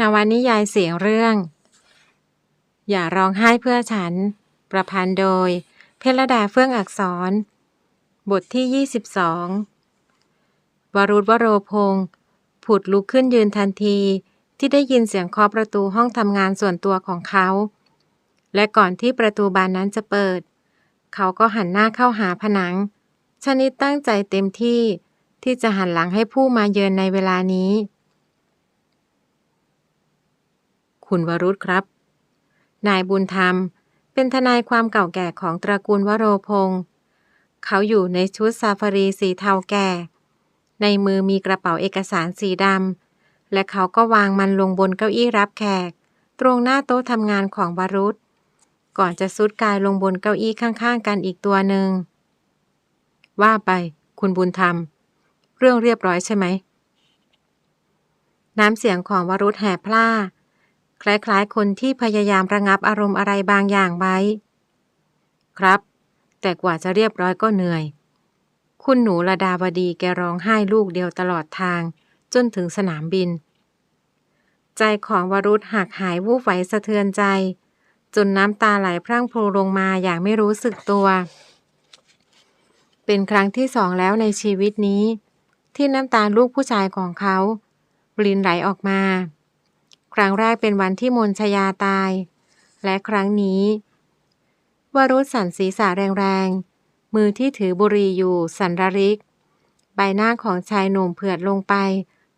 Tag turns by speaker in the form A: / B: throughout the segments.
A: นวนิยายเสียงเรื่อง อย่าร้องไห้เพื่อฉัน ประพันธ์โดย เพลดาเฟื่องอักษร บทที่ 22 วรุษวโรพงศ์ผุดลุกขึ้นยืนทันทีที่ได้ยินเสียงเคาะประตูห้องทำงานส่วนตัวของเขา และก่อนที่ประตูบานนั้นจะเปิด เขาก็หันหน้าเข้าหาผนัง ชนิดตั้งใจเต็มที่ที่จะหันหลังให้ผู้มาเยือนในเวลานี้ คุณวรุษครับ นายบุญธรรม เป็นทนายความเก่าแก่ของตระกูลวโรพงศ์เขาอยู่ในชุดซาฟารีสีเทาแก่ ในมือมีกระเป๋าเอกสารสีดำ และเขาก็วางมันลงบนเก้าอี้รับแขก ตรงหน้าโต๊ะทำงานของวรุษ ก่อนจะซุดกายลงบนเก้าอี้ข้างๆ กันอีกตัวหนึ่ง ว่าไป คุณบุญธรรม เรื่องเรียบร้อยใช่ไหมน้ำเสียงของวรุษแห่พล่า คล้ายๆ คนที่พยายามระงับอารมณ์อะไรบางอย่างไว้ ครับ แต่กว่าจะเรียบร้อยก็เหนื่อย คุณหนูระดาวดีแกร้องไห้ลูกเดียวตลอดทาง จนถึงสนามบิน ใจของวรุษหักหายวูบไหวสะเทือนใจ จนน้ำตาไหลพรั่งพรูลงมาอย่างไม่รู้สึกตัว เป็นครั้งที่สองแล้วในชีวิตนี้ ที่น้ำตาลูกผู้ชายของเขารินไหลออกมา ครั้งแรกเป็นวันที่มนชยาตาย และครั้งนี้วรุษสันศีรษะแรงๆ มือที่ถือบุหรี่อยู่สันระริก ใบหน้าของชายหนุ่มเผือดลงไป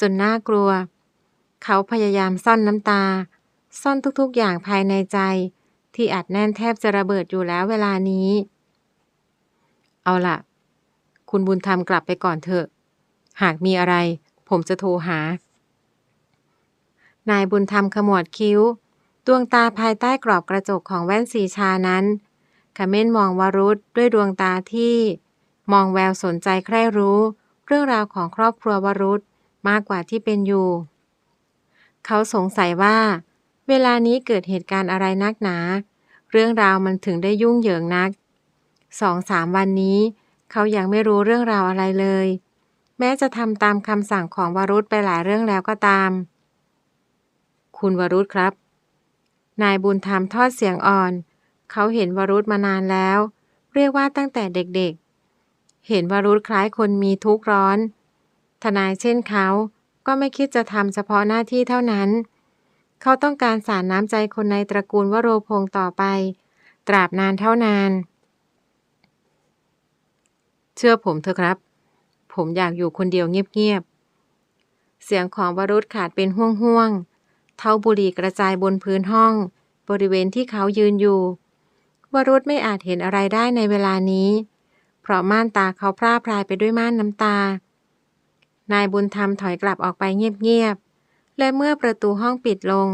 A: จนน่ากลัว เขาพยายามซ่อนน้ำตา ซ่อนทุกๆอย่างภายในใจ ที่อัดแน่นแทบจะระเบิดอยู่แล้วเวลานี้ เอาล่ะคุณบุญธรรมกลับไปก่อนเถอะ หากมีอะไร ผมจะโทรหา นายบุญธรรมขมวดคิ้ว ดวงตาภายใต้กรอบกระจกของแว่นสีชานั้นขม้นมองวรุษด้วยดวงตาที่ มองแววสนใจใคร่รู้ เรื่องราวของครอบครัววรุษมากกว่าที่เป็นอยู่ เขาสงสัยว่า เวลานี้เกิดเหตุการณ์อะไรนักหนา เรื่องราวมันถึงได้ยุ่งเหยิงนักสองสามวันนี้ เขายังไม่รู้เรื่องราวอะไรเลย แม้จะทำตามคำสั่งของวรุษไปหลายเรื่องแล้วก็ตาม คุณวรุษครับ นายบุญธรรมทอดเสียงอ่อน เขาเห็นวรุษมานานแล้ว เรียกว่าตั้งแต่เด็กๆ เห็นวรุษคล้ายคนมีทุกข์ร้อน ทนายเช่นเขาก็ไม่คิดจะทำเฉพาะหน้าที่เท่านั้น เขาต้องการสารน้ำใจคนในตระกูลวโรพงศ์ต่อไป ตราบนานเท่านาน เชื่อผมเถอะครับ ผมอยากอยู่คนเดียวเงียบๆเสียงของวรุษขาดเป็นห่วงๆ เท่าบุหรี่กระจายบนพื้นห้อง บริเวณที่เขายืนอยู่ วรุษไม่อาจเห็นอะไรได้ในเวลานี้ เพราะม่านตาเขาพร่าพรายไปด้วยม่านน้ำตา นายบุญธรรมถอยกลับออกไปเงียบๆ และเมื่อประตูห้องปิดลง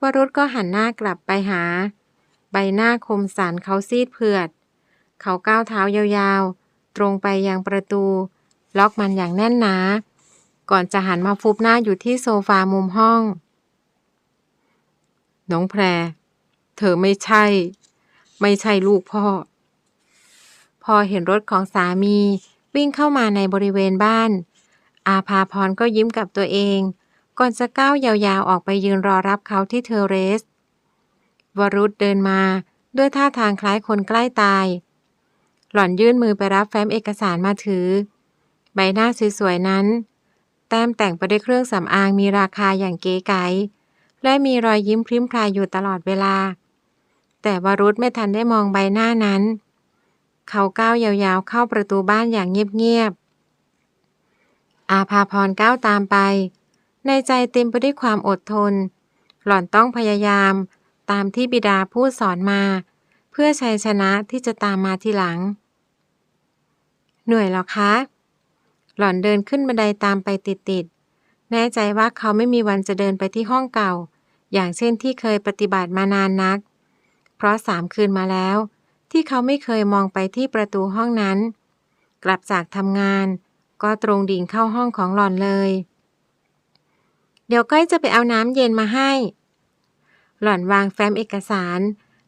A: วรุษก็หันหน้ากลับไปหา ใบหน้าคมสันเขาซีดเผือด เขาก้าวเท้ายาวๆ ตรงไปยังประตู ล็อกมันอย่างแน่นหนา ก่อนจะหันมาฟุบหน้าอยู่ที่โซฟามุมห้อง น้องแพร เธอไม่ใช่ ไม่ใช่ลูกพ่อ พอเห็นรถของสามีวิ่งเข้ามาในบริเวณบ้าน อาภาพรก็ยิ้มกับตัวเอง ก่อนจะก้าวยาวๆออกไปยืนรอรับเขาที่เทอร์เรส วรุษเดินมาด้วยท่าทางคล้ายคนใกล้ตาย หล่อนยื่นมือไปรับแฟ้มเอกสารมาถือ ใบหน้าสวยๆนั้น แต้มแต่งไปด้วยเครื่องสำอางมีราคาอย่างเก๋ไก๋ และมีรอยยิ้มพริ้มพรายอยู่ตลอดเวลา แต่วรุษไม่ทันได้มองใบหน้านั้น เขาก้าวยาวๆเข้าประตูบ้านอย่างเงียบๆ อาภาพรก้าวตามไป ในใจเต็มไปด้วยความอดทน หล่อนต้องพยายาม ตามที่บิดาพูดสอนมา เพื่อชัยชนะที่จะตามมาทีหลัง เหนื่อยหรอคะ หล่อนเดินขึ้นบันไดาตามไปติดๆแน่ใจว่าเขาไม่มีวันจะเดินไปที่ห้องเก่า อย่างเช่นที่เคยปฏิบัติมานานนัก เพราะสามคืนมาแล้ว ที่เขาไม่เคยมองไปที่ประตูห้องนั้น กลับจากทำงาน ก็ตรงดิ่งเข้าห้องของหล่อนเลย เดี๋ยวก้อยจะไปเอาน้ำเย็นมาให้ หล่อนวางแฟ้มเอกสาร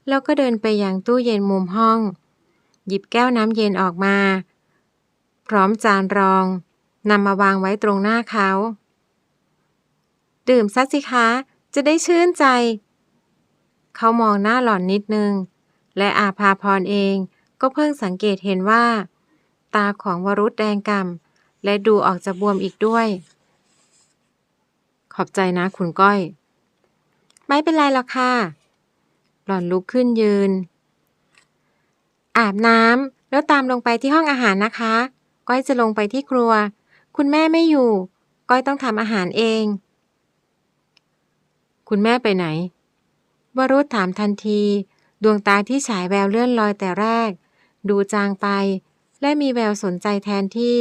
A: แล้วก็เดินไปยังตู้เย็นมุมห้อง หยิบแก้วน้ำเย็นออกมา พร้อมจานรองนำมาวางไว้ตรงหน้าเขา ดื่มซะสิคะ จะได้ชื่นใจ เขามองหน้าหล่อนนิดนึง และอาภาพรเองก็เพิ่งสังเกตเห็นว่า ตาของวรุษแดงก่ำและดูออกจะบวมอีกด้วย ขอบใจนะคุณก้อย ไม่เป็นไรหรอกค่ะ หล่อนลุกขึ้นยืน อาบน้ำแล้วตามลงไปที่ห้องอาหารนะคะ ก้อยจะลงไปที่ครัว คุณแม่ไม่อยู่ ก้อยต้องทำอาหารเอง คุณแม่ไปไหน วรุษถามทันที ดวงตาที่ฉายแววเลื่อนลอยแต่แรก ดูจางไป และมีแววสนใจแทนที่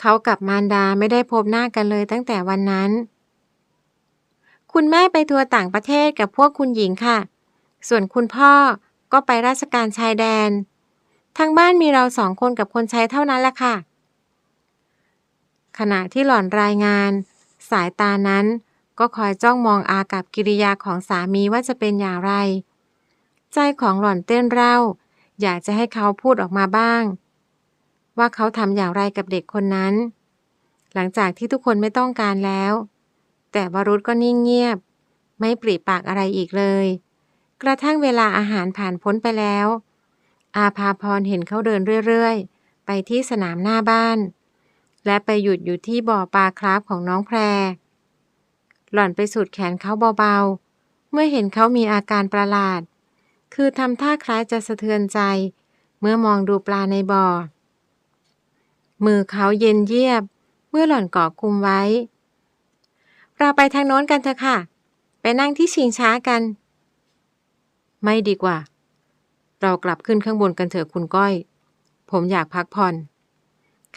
A: เขากับมารดาไม่ได้พบหน้ากันเลยตั้งแต่วันนั้น คุณแม่ไปทัวร์ต่างประเทศกับพวกคุณหญิงค่ะ ส่วนคุณพ่อก็ไปราชการชายแดน ทั้งบ้านมีเราสองคนกับคนใช้เท่านั้นแหละค่ะ ขณะที่หล่อนรายงาน สายตานั้น ก็คอยจ้องมองอากับกิริยาของสามีว่าจะเป็นอย่างไร ใจของหล่อนเต้นเร่า อยากจะให้เขาพูดออกมาบ้าง ว่าเขาทำอย่างไรกับเด็กคนนั้น หลังจากที่ทุกคนไม่ต้องการแล้ว แต่วรุษก็นิ่งเงียบ ไม่ปริปากอะไรอีกเลย กระทั่งเวลาอาหารผ่านพ้นไปแล้ว อาภาพรเห็นเขาเดินเรื่อยๆ ไปที่สนามหน้าบ้าน และไปหยุดอยู่ที่บ่อปลาคราฟของน้องแพร หล่อนไปสูดแขนเขาเบาๆ เมื่อเห็นเขามีอาการประหลาด คือทำท่าคล้ายจะสะเทือนใจ เมื่อมองดูปลาในบ่อ มือเขาเย็นเยียบ เมื่อหล่อนเกาะคุมไว้ เราไปทางโน้นกันเถอะค่ะ ไปนั่งที่ชิงช้ากัน ไม่ดีกว่า เรากลับขึ้นข้างบนกันเถอะคุณก้อย ผมอยากพักผ่อน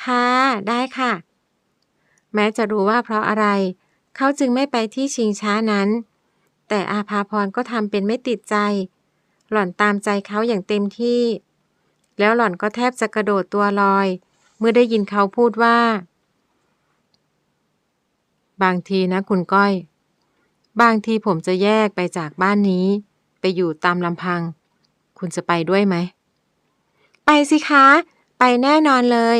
A: ค่ะ ได้ค่ะ แม้จะรู้ว่าเพราะอะไร เขาจึงไม่ไปที่ชิงช้านั้น แต่อาภาพรก็ทำเป็นไม่ติดใจ หล่อนตามใจเขาอย่างเต็มที่ แล้วหล่อนก็แทบจะกระโดดตัวลอย เมื่อได้ยินเขาพูดว่า บางทีนะคุณก้อย บางทีผมจะแยกไปจากบ้านนี้ ไปอยู่ตามลำพัง คุณจะไปด้วยไหม ไปสิคะ ไปแน่นอนเลย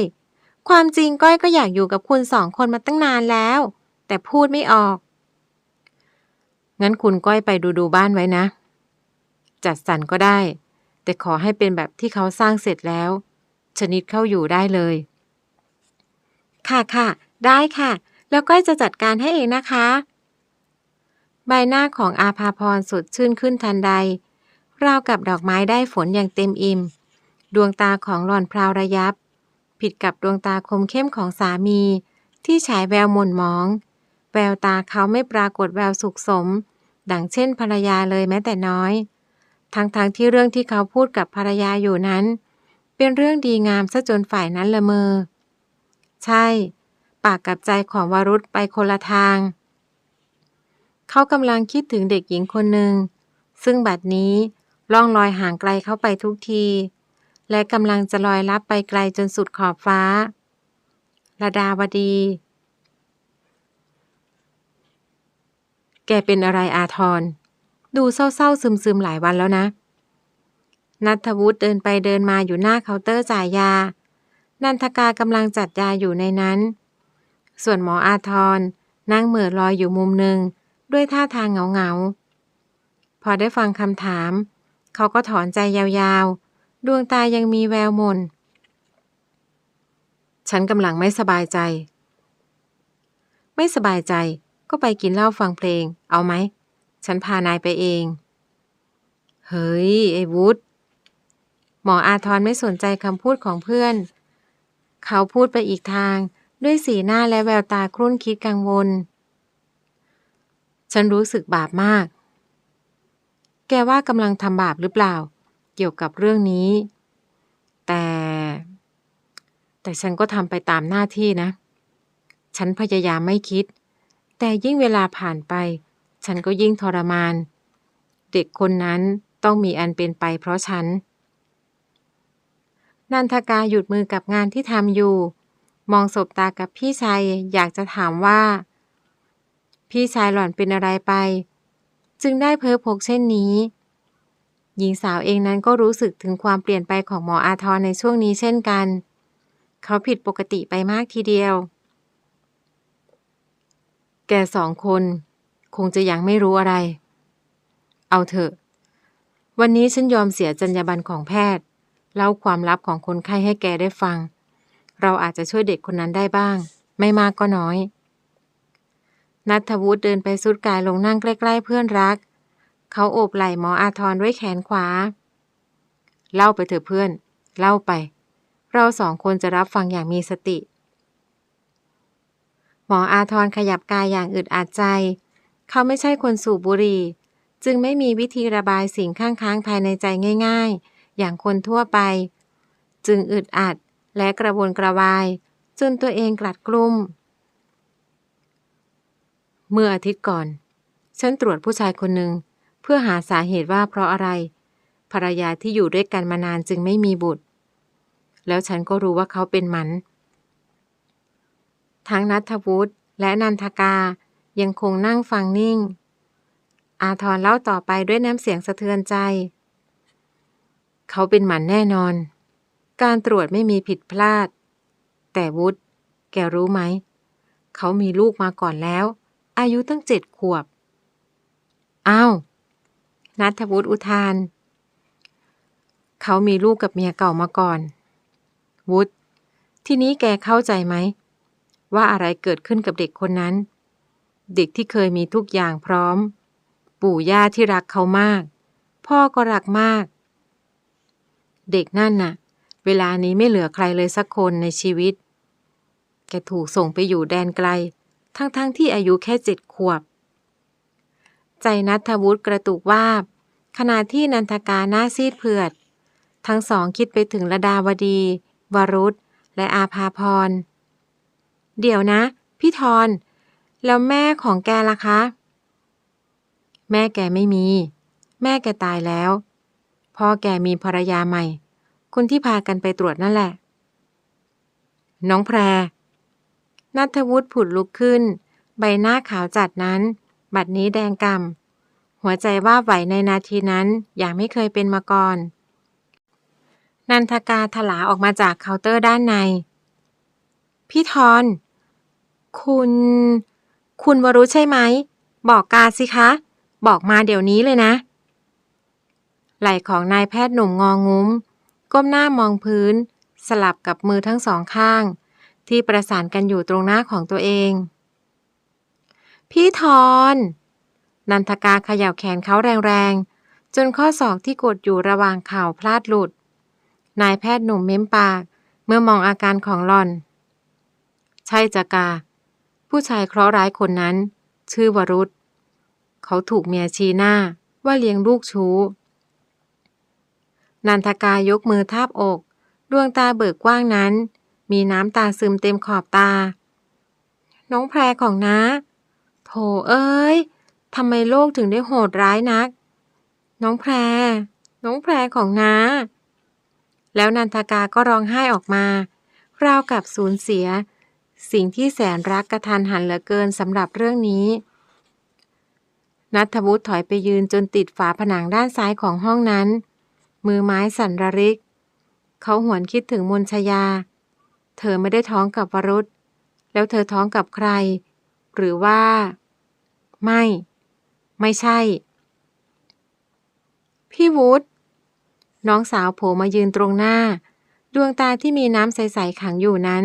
A: ความจริงก้อยก็อยากอยู่กับคุณสองคนมาตั้งนานแล้ว แต่พูดไม่ออก งั้นคุณก้อยไปดูดูบ้านไว้นะ จัดสรรก็ได้ แต่ขอให้เป็นแบบที่เขาสร้างเสร็จแล้ว ชนิดเข้าอยู่ได้เลย ค่ะค่ะ ได้ค่ะ แล้วก้อยจะจัดการให้เองนะคะ ใบหน้าของอาภาพรสดชื่นขึ้นทันใด ราวกับดอกไม้ได้ฝนอย่างเต็มอิ่ม ดวงตาของหล่อนพราวระยับ ผิดกับดวงตาคมเข้มของสามีที่ฉายแววหม่นหมอง แววตาเขาไม่ปรากฏแววสุขสม ดังเช่นภรรยาเลยแม้แต่น้อย ทั้งๆทที่เรื่องที่เขาพูดกับภรรยาอยู่นั้น เป็นเรื่องดีงามซะจนฝ่ายนั้นละเมอ ใช่ ปากกับใจของวรุษไปคนละทาง เขากำลังคิดถึงเด็กหญิงคนหนึ่ง ซึ่งบัดนี้ล่องลอยห่างไกลเข้าไปทุกที และกำลังจะลอยลับไปไกลจนสุดขอบฟ้าระดาวดี แกเป็นอะไรอาทร ดูเศร้าๆซึมๆหลายวันแล้วนะ นัทวุฒิเดินไปเดินมาอยู่หน้าเคาน์เตอร์จ่ายยา นันทกากำลังจัดยาอยู่ในนั้น ส่วนหมออาทรนั่งเหม่อลอยอยู่มุมหนึ่ง ด้วยท่าทางเหงาๆ พอได้ฟังคำถาม เขาก็ถอนใจยาวๆ ดวงตายังมีแววมน ฉันกำลังไม่สบายใจ ไม่สบายใจ ก็ไปกินเหล้าฟังเพลง เอาไหม ฉันพานายไปเอง เฮ้ย ไอ้วุฒหมออาทรไม่สนใจคำพูดของเพื่อน เขาพูดไปอีกทาง ด้วยสีหน้าและแววตาครุ่นคิดกังวล ฉันรู้สึกบาปมาก แกว่ากำลังทำบาปหรือเปล่า เกี่ยวกับเรื่องนี้ แต่ แต่ฉันก็ทำไปตามหน้าที่นะ ฉันพยายามไม่คิด แต่ยิ่งเวลาผ่านไป ฉันก็ยิ่งทรมาน เด็กคนนั้นต้องมีอันเป็นไปเพราะฉัน นันทกาหยุดมือกับงานที่ทำอยู่ มองสบตากับพี่ชายอยากจะถามว่า พี่ชายหล่อนเป็นอะไรไป จึงได้เพ้อพกเช่นนี้ หญิงสาวเองนั้นก็รู้สึกถึงความเปลี่ยนไปของหมออาทรในช่วงนี้เช่นกัน เขาผิดปกติไปมากทีเดียว แกสองคน คงจะยังไม่รู้อะไร เอาเถอะ วันนี้ฉันยอมเสียจรรยาบรรณของแพทย์ เล่าความลับของคนไข้ให้แกได้ฟัง เราอาจจะช่วยเด็กคนนั้นได้บ้าง ไม่มากก็น้อย นัทวุฒิเดินไปสุดกายลงนั่งใกล้ ๆ เพื่อนรัก เขาโอบไหล่หมออาทรด้วยแขนขวา เล่าไปเถอะเพื่อน เล่าไป เราสองคนจะรับฟังอย่างมีสติ หมออาทรขยับกายอย่างอึดอัดใจ เขาไม่ใช่คนสูบบุหรี่ จึงไม่มีวิธีระบายสิ่งข้างค้างภายในใจง่าย ๆ อย่างคนทั่วไป จึงอึดอัดและกระวนกระวาย จนตัวเองกลัดกลุ้ม เมื่ออาทิตย์ก่อน ฉันตรวจผู้ชายคนหนึ่งเพื่อหาสาเหตุว่าเพราะอะไร ภรรยาที่อยู่ด้วยกันมานานจึงไม่มีบุตร แล้วฉันก็รู้ว่าเขาเป็นหมัน ทั้งนัทวุฒิและนันทกายังคงนั่งฟังนิ่ง อาทรเล่าต่อไปด้วยน้ำเสียงสะเทือนใจ เขาเป็นหมันแน่นอน การตรวจไม่มีผิดพลาด แต่วุฒิแกรู้ไหม เขามีลูกมาก่อนแล้ว อายุตั้งเจ็ดขวบ อ้าวนัทวุฒิอุทาน เขามีลูกกับเมียเก่ามาก่อน วุฒิทีนี้แกเข้าใจไหม ว่าอะไรเกิดขึ้นกับเด็กคนนั้น เด็กที่เคยมีทุกอย่างพร้อม ปู่ย่าที่รักเขามาก พ่อก็รักมาก เด็กนั่นน่ะ เวลานี้ไม่เหลือใครเลยสักคนในชีวิต แกถูกส่งไปอยู่แดนไกล ทั้งๆทที่อายุแค่เจ็ดขวบ ใจนัทวุฒิกระตุกวาบขณะที่นันทกาหน้าซีดเผือด ทั้งสองคิดไปถึงระดาวดี วรุษ และอาภาพร เดี๋ยวนะ พี่ทอน แล้วแม่ของแกล่ะคะ แม่แกไม่มี แม่แกตายแล้ว พ่อแกมีภรรยาใหม่ คนที่พากันไปตรวจนั่นแหละ น้องแพร นัทวุฒิผุดลุกขึ้น ใบหน้าขาวจัดนั้น บัดนี้แดงกำ่ำหัวใจว่าไหวในนาทีนั้นอย่างไม่เคยเป็นมาก่อนนันทกาถลาออกมาจากเคาน์เตอร์ด้านใน พี่ทอน คุณ คุณวรุษใช่ไหม บอกกาสิคะ บอกมาเดี๋ยวนี้เลยนะ ไหล่ของนายแพทย์หนุ่มงองุ้ม ก้มหน้ามองพื้น สลับกับมือทั้งสองข้าง ที่ประสานกันอยู่ตรงหน้าของตัวเอง พี่ทอนนันทกาเขย่าแขนเขาแรงๆ จนข้อศอกที่กดอยู่ระหว่างเข่าพลาดหลุด นายแพทย์หนุ่มเม้มปาก เมื่อมองอาการของหลอน ใช่จ้ะกา ผู้ชายเคราะห์ร้ายคนนั้น ชื่อวรุษ เขาถูกเมียชี้หน้าว่าเลี้ยงลูกชู้ นันทกายกมือทาบอก ดวงตาเบิกกว้างนั้น มีน้ำตาซึมเต็มขอบตา น้องแพรของน้าโถเอ้ยทำไมโลกถึงได้โหดร้ายนัก น้องแพร น้องแพรของน้า แล้วนันทกาก็ร้องไห้ออกมา ราวกับสูญเสีย สิ่งที่แสนรักกระทันหันเหลือเกินสำหรับเรื่องนี้นัทวุฒิถอยไปยืนจนติดฝาผนังด้านซ้ายของห้องนั้น มือไม้สั่นระริก เขาหวนคิดถึงมนชยา เธอไม่ได้ท้องกับวรุษ แล้วเธอท้องกับใคร หรือว่า ไม่ ไม่ใช่ พี่วุฒิน้องสาวโผล่มายืนตรงหน้า ดวงตาที่มีน้ำใส ๆ ขังอยู่นั้น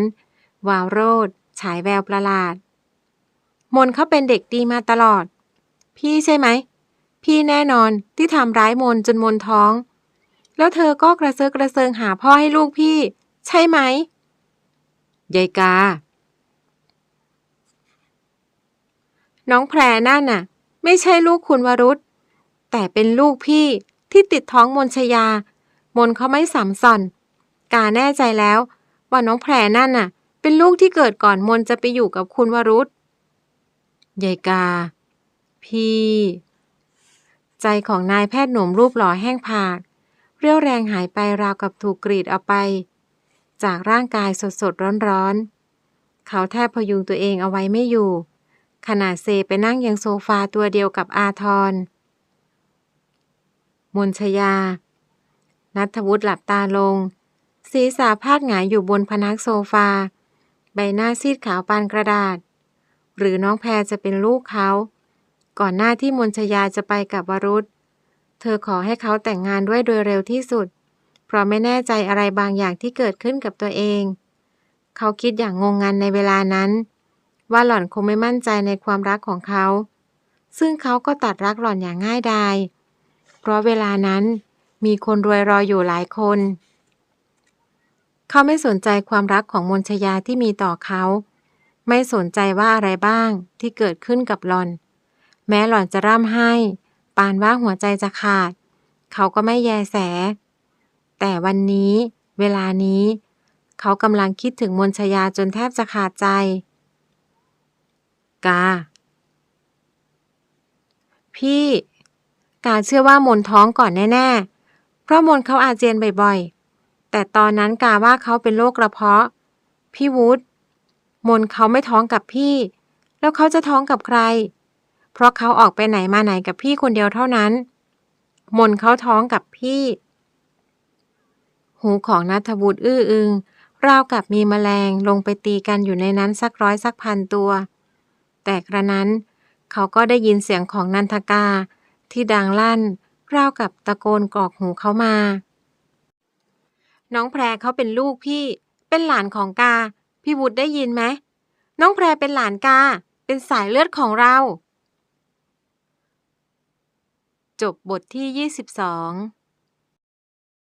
A: วาวโรดฉายแววประหลาด มนเขาเป็นเด็กดีมาตลอด พี่ใช่ไหม พี่แน่นอนที่ทำร้ายมนจนมนท้อง แล้วเธอก็กระเซาะกระเซิงหาพ่อให้ลูกพี่ ใช่ไหมยายกา น้องแพรนั่นน่ะ ไม่ใช่ลูกคุณวรุษแต่เป็นลูกพี่ที่ติดท้องมนชยา มนเขาไม่สัมสอน กาแน่ใจแล้ว ว่าน้องแพรนั่นน่ะ เป็นลูกที่เกิดก่อนมนจะไปอยู่กับคุณวรุษยายกา พี่ ใจของนายแพทย์หนุ่มรูปหล่อแห้งผาก เรี่ยวแรงหายไปราวกับถูกกรีดเอาไป จากร่างกายสดสดร้อนร้อนๆเขาแทบพยุงตัวเองเอาไว้ไม่อยู่ขณะเซไปนั่งยังโซฟาตัวเดียวกับอาทรมนชยา นัทวุฒิหลับตาลง ศีรษะพาดหงายอยู่บนพนักโซฟา ใบหน้าซีดขาวปานกระดาษ หรือน้องแพรจะเป็นลูกเขา ก่อนหน้าที่มนชยาจะไปกับวรุษ เธอขอให้เขาแต่งงานด้วยโดยเร็วที่สุด เพราะไม่แน่ใจอะไรบางอย่างที่เกิดขึ้นกับตัวเอง เขาคิดอย่างงงงันในเวลานั้น ว่าหล่อนคงไม่มั่นใจในความรักของเขา ซึ่งเขาก็ตัดรักหล่อนอย่างง่ายดาย เพราะเวลานั้นมีคนรวยรออยู่หลายคน เขาไม่สนใจความรักของมนชยาที่มีต่อเขา ไม่สนใจว่าอะไรบ้างที่เกิดขึ้นกับหลอน แม้หลอนจะร่ำไห้ ปานว่าหัวใจจะขาด เขาก็ไม่แยแส แต่วันนี้ เวลานี้ เขากำลังคิดถึงมนชยาจนแทบจะขาดใจ กา พี่ กาเชื่อว่ามนท้องก่อนแน่ ๆ เพราะมนเขาอาเจียนบ่อยๆ แต่ตอนนั้นกาว่าเขาเป็นโรคกระเพาะ พี่วุฒิมนเขาไม่ท้องกับพี่ แล้วเขาจะท้องกับใคร เพราะเขาออกไปไหนมาไหนกับพี่คนเดียวเท่านั้น มนเขาท้องกับพี่ หูของนัทวุฒิอื้ออึงราวกับมีแมลงลงไปตีกันอยู่ในนั้นสักร้อยสักพันตัว แต่กระนั้น เขาก็ได้ยินเสียงของนันทกาที่ดังลั่น ราวกับตะโกนกรอกหูเขามา น้องแพรเขาเป็นลูกพี่ เป็นหลานของกา พี่วุฒิได้ยินไหมน้องแพรเป็นหลานกา เป็นสายเลือดของเรา จบบทที่ 22